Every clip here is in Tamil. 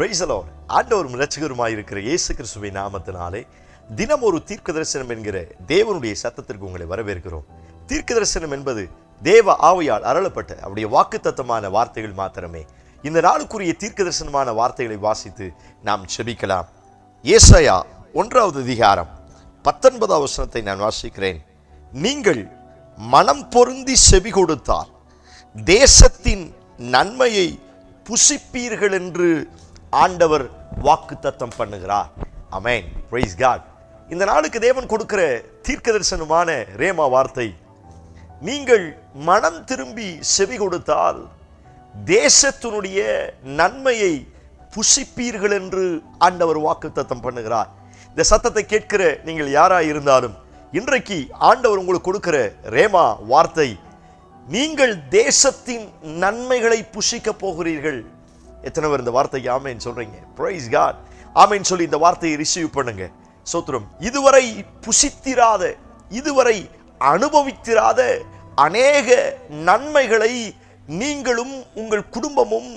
பிரைசலோ ஆண்டவரும் இரட்சகருமாய் இருக்கிற இயேசு கிறிஸ்துவின் நாமத்தினாலே தினம் ஒரு தீர்க்க தரிசனம் என்கிற தேவனுடைய சத்தத்திற்கு உங்களை வரவேற்கிறோம். தீர்க்க தரிசனம் என்பது தேவ ஆவையால் அருளப்பட்ட அவருடைய வாக்குத்தத்தமான வார்த்தைகள் மாத்திரமே. இந்த நாளுக்குரிய தீர்க்க தரிசனமான வார்த்தைகளை வாசித்து நாம் செபிக்கலாம் ஏசாயா ஒன்றாவது அதிகாரம் பத்தொன்பதாவது வசனத்தை நான் வாசிக்கிறேன். நீங்கள் மனம் பொருந்தி செவி கொடுத்தால் தேசத்தின் நன்மையை புசிப்பீர்கள் என்று ஆண்டவர் வாக்குத்தத்தம் பண்ணுகிறார். அமேன் பிரைஸ் காட் இந்த நாளுக்கு தேவன் கொடுக்கிற தீர்க்க தரிசனமான ரேமா வார்த்தை நீங்கள் மனம் திரும்பி செவி கொடுத்தால் தேசத்தினுடைய நன்மையை புசிப்பீர்கள் என்று ஆண்டவர் வாக்குத்தத்தம் பண்ணுகிறார். இந்த சத்தத்தை கேட்கிற நீங்கள் யாராக இருந்தாலும் இன்றைக்கு ஆண்டவர் உங்களுக்கு கொடுக்கிற ரேமா வார்த்தை நீங்கள் தேசத்தின் நன்மைகளை புசிக்கப் போகிறீர்கள். எத்தனை பேர் இந்த வார்த்தைக்கு ஆமைன்னு சொல்றீங்க? பிரைஸ் காட் ஆமைன்னு சொல்லி இந்த வார்த்தையை ரிசீவ் பண்ணுங்க. சோத்திரம் இதுவரை புசித்திராத இதுவரை அனுபவித்திராத அநேக நன்மைகளை நீங்களும் உங்கள் குடும்பமும்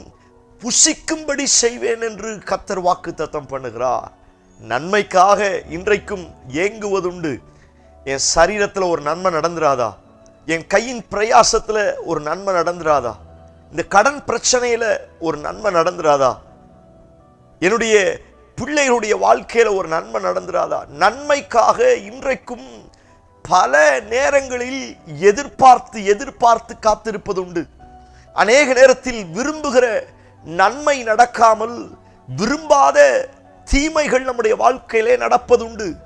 புசிக்கும்படி செய்வேன் என்று கத்தர் வாக்கு தத்தம் பண்ணுகிறார். நன்மைக்காக இன்றைக்கும் ஏங்குவதுண்டு. என் சரீரத்தில் ஒரு நன்மை நடந்துராதா? என் கையின் பிரயாசத்தில் ஒரு நன்மை நடந்துராதா? இந்த கடன் பிரச்சனையில் ஒரு நன்மை நடந்துடாதா என்னுடைய பிள்ளைகளுடைய வாழ்க்கையில் ஒரு நன்மை நடந்துடாதா நன்மைக்காக இன்றைக்கும் பல நேரங்களில் எதிர்பார்த்து எதிர்பார்த்து காத்திருப்பது உண்டு அநேக நேரத்தில் விரும்புகிற நன்மை நடக்காமல் விரும்பாத தீமைகள் நம்முடைய வாழ்க்கையிலே நடப்பதுண்டு.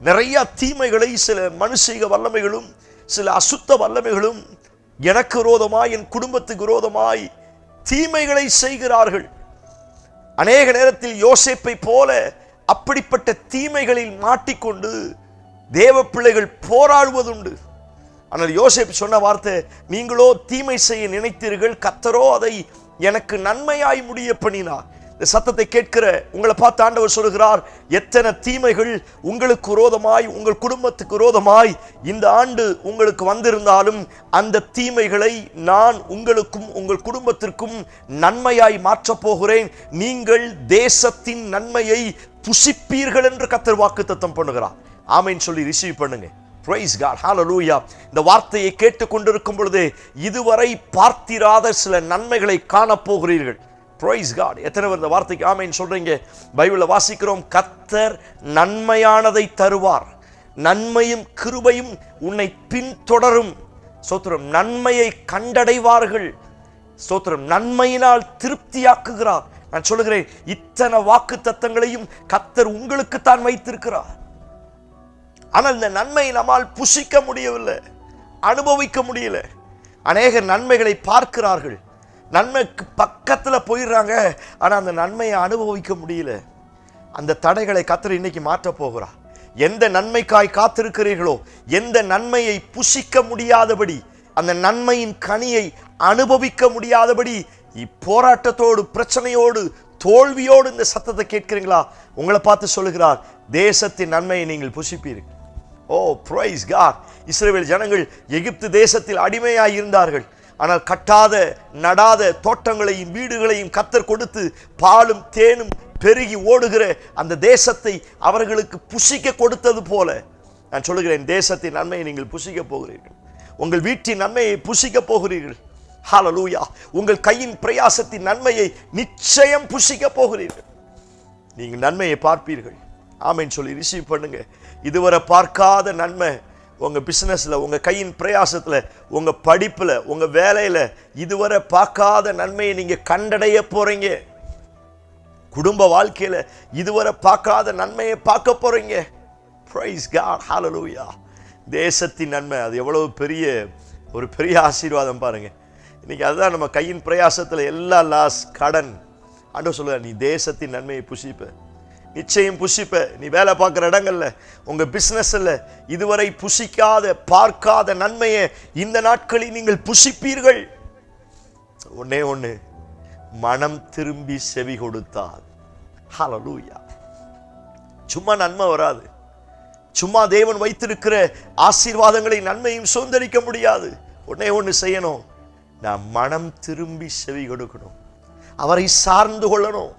நிறைய தீமைகளை சில மனுஷீக வல்லமைகளும் சில அசுத்த வல்லமைகளும் எனக்கு விரோதமாய் என் குடும்பத்துக்கு விரோதமாய் தீமைகளை செய்கிறார்கள். அநேக நேரத்தில் யோசிப்பை போல அப்படிப்பட்ட தீமைகளில் மாட்டிக்கொண்டு தேவ பிள்ளைகள் போராடுவதுண்டு. ஆனால் யோசேப் சொன்ன வார்த்தை நீங்களோ தீமை செய்ய நினைத்தீர்கள் கத்தரோ அதை எனக்கு நன்மையாய் முடிய பண்ணினார் இந்த சத்தத்தை கேட்கிற உங்களை பார்த்து ஆண்டவர் சொல்கிறார் எத்தனை தீமைகள் உங்களுக்கு விரோதமாய் உங்கள் குடும்பத்துக்கு விரோதமாய் இந்த ஆண்டு உங்களுக்கு வந்திருந்தாலும் அந்த தீமைகளை நான் உங்களுக்கும் உங்கள் குடும்பத்திற்கும் நன்மையாய் மாற்றப் போகிறேன். நீங்கள் தேசத்தின் நன்மையை புசிப்பீர்கள் என்று கத்தர் வாக்கு தத்தம் பண்ணுகிறார். ஆமைன்னு சொல்லி ரிசீவ் பண்ணுங்க. பிரைஸ் காட் ஹalleluya இந்த வார்த்தையை கேட்டுக்கொண்டிருக்கும் பொழுது இதுவரை பார்த்திராத சில நன்மைகளை காணப்போகிறீர்கள் ப்ரைஸ் காட் எத்தனை பேர் இந்த வார்த்தைக்கு ஆமைன்னு சொல்றீங்க? பைபிளில் வாசிக்கிறோம் கத்தர் நன்மையானதை தருவார். நன்மையும் கிருபையும் உன்னை பின்தொடரும். சோத்திரம் நன்மையை கண்டடைவார்கள். சோத்திரம் நன்மையினால் திருப்தியாக்குகிறார். நான் சொல்லுகிறேன் இத்தனை வாக்கு தத்தங்களையும் கத்தர் உங்களுக்குத்தான் வைத்திருக்கிறார். ஆனால் இந்த நன்மையை நம்மால் புசிக்க முடியவில்லை அனுபவிக்க முடியல. அநேக நன்மைகளை பார்க்கிறார்கள். நன்மைக்கு பக்கத்தில் போயிடுறாங்க. ஆனால் அந்த நன்மையை அனுபவிக்க முடியல. அந்த தடைகளை கத்தர் இன்னைக்கு மாற்ற போகிறார். எந்த நன்மைக்காய் காத்திருக்கிறீர்களோ எந்த நன்மையை புசிக்க முடியாதபடி அந்த நன்மையின் கனியை அனுபவிக்க முடியாதபடி இப்போராட்டத்தோடு பிரச்சனையோடு தோல்வியோடு இந்த சத்தத்தை கேட்கிறீங்களா? உங்களை பார்த்து சொல்லுகிறார் தேசத்தின் நன்மையை நீங்கள் புசிப்பீர்கள். ஓ ப்ரைஸ் கார் இஸ்ரேல் ஜனங்கள் எகிப்து தேசத்தில் அடிமையாய் இருந்தார்கள் ஆனால் கட்டாத நடாத தோட்டங்களையும் வீடுகளையும் கத்தர் கொடுத்து பாலும் தேனும் பெருகி ஓடுகிற அந்த தேசத்தை அவர்களுக்கு புசிக்க கொடுத்தது போல. நான் சொல்லுகிறேன் தேசத்தின் நன்மையை நீங்கள் புசிக்க போகிறீர்கள். உங்கள் வீட்டின் நன்மையை புசிக்க போகிறீர்கள். ஹாலலூயா உங்கள் கையின் பிரயாசத்தின் நன்மையை நிச்சயம் புசிக்க போகிறீர்கள். நீங்கள் நன்மையை பார்ப்பீர்கள். ஆமைன்னு சொல்லி ரிசீவ் பண்ணுங்க. இதுவரை பார்க்காத நன்மை உங்கள் பிஸ்னஸில் உங்கள் கையின் பிரயாசத்தில் உங்கள் படிப்பில் உங்கள் வேலையில் இதுவரை பார்க்காத நன்மையை நீங்கள் கண்டடைய போகிறீங்க குடும்ப வாழ்க்கையில் இதுவரை பார்க்காத நன்மையை பார்க்க போகிறீங்க ப்ரைஸ் காட் ஹாலலூயா தேசத்தின் நன்மை அது எவ்வளவு பெரிய ஒரு பெரிய ஆசீர்வாதம் பாருங்கள் இன்றைக்கி அதுதான் நம்ம கையின் பிரயாசத்தில் எல்லா லாஸ் கடன். ஆண்டவர் சொல்லுவார் நீ தேசத்தின் நன்மையை புசிப்பேன் நிச்சயம் புசிப்ப. நீ வேலை பார்க்குற இடங்கள்ல உங்க பிஸ்னஸில் இதுவரை புசிக்காத பார்க்காத நன்மையை இந்த நாட்களில் நீங்கள் புசிப்பீர்கள். ஒன்னே ஒன்று மனம் திரும்பி செவி கொடுத்தால். ஹalleluya சும்மா நன்மை வராது. சும்மா தேவன் வைத்திருக்கிற ஆசீர்வாதங்களை நன்மையும் சுதந்திரிக்க முடியாது. ஒன்னே ஒன்று செய்யணும். நான் மனம் திரும்பி செவி கொடுக்கணும். அவரை சார்ந்து கொள்ளணும்.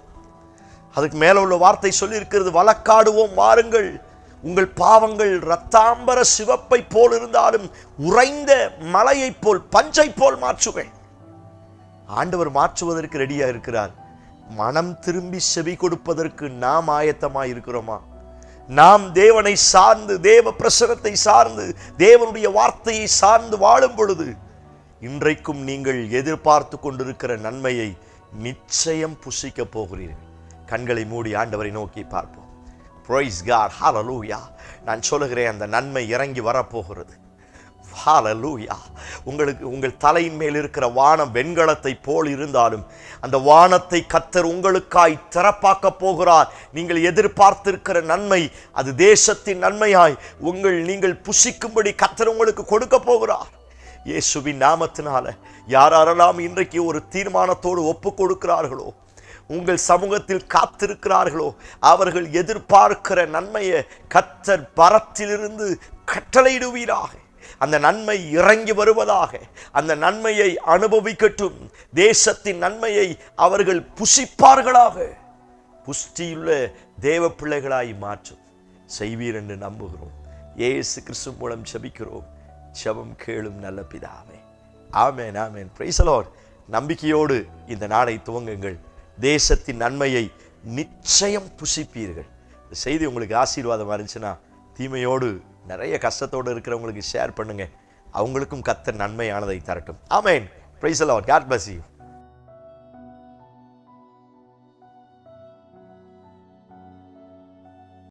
அதுக்கு மேலே உள்ள வார்த்தை சொல்லியிருக்கிறது வழக்காடுவோம் வாருங்கள். உங்கள் பாவங்கள் ரத்தாம்பர சிவப்பை போல் இருந்தாலும் உறைந்த மலையைப் போல் பஞ்சை போல் மாற்றுவேன். ஆண்டவர் மாற்றுவதற்கு ரெடியாக இருக்கிறார். மனம் திரும்பி செவி கொடுப்பதற்கு நாம் ஆயத்தமாக இருக்கிறோமா? நாம் தேவனை சார்ந்து தேவ பிரசனத்தை சார்ந்து தேவனுடைய வார்த்தையை சார்ந்து வாழும் பொழுது இன்றைக்கும் நீங்கள் எதிர்பார்த்து கொண்டிருக்கிற நன்மையை நிச்சயம் புசிக்கப் போகிறீர்கள். கண்களை மூடி ஆண்டவரை நோக்கி பார்ப்போம். ப்ரைஸ் கார் ஹாலலூயா நான் சொல்லுகிறேன் அந்த நன்மை இறங்கி வரப்போகிறது. ஹாலலூயா உங்களுக்கு உங்கள் தலையின் மேல் இருக்கிற வானம் வெண்கலத்தை போல் இருந்தாலும் அந்த வானத்தை கத்தர் உங்களுக்காய் திறப்பாக்க போகிறார். நீங்கள் எதிர்பார்த்திருக்கிற நன்மை அது தேசத்தின் நன்மையாய் உங்கள் நீங்கள் புசிக்கும்படி கத்தர் உங்களுக்கு கொடுக்க போகிறார். இயேசுவின் நாமத்தினால யாரெல்லாம் இன்றைக்கு ஒரு தீர்மானத்தோடு ஒப்பு கொடுக்கிறார்களோ உங்கள் சமூகத்தில் காத்திருக்கிறார்களோ அவர்கள் எதிர்பார்க்கிற நன்மையை கத்தர் பரத்திலிருந்து கட்டளையிடுவீராக. அந்த நன்மை இறங்கி வருவதாக அந்த நன்மையை அனுபவிக்கட்டும். தேசத்தின் நன்மையை அவர்கள் புசிப்பார்களாக. புஷ்டியுள்ள தேவ பிள்ளைகளாய் மாற்றும். செய்வீர் என்று நம்புகிறோம். ஏசு கிறிஸ்து மூலம் செபிக்கிறோம் செபம் கேளும் நல்ல பிதாவே. ஆமேன் ஆமேன். பிரைசலோர் நம்பிக்கையோடு இந்த நாளை துவங்குங்கள். தேசத்தின் நன்மையை நிச்சயம் புசிப்பீர்கள். இந்த செய்தி உங்களுக்கு ஆசீர்வாதமாக இருந்துச்சுன்னா தீமையோடு நிறைய கஷ்டத்தோடு இருக்கிறவங்களுக்கு ஷேர் பண்ணுங்க. அவங்களுக்கும் கத்த நன்மையானதை தரட்டும். ஆமேன் ப்ரைஸ் அலவர் காட் bless யூ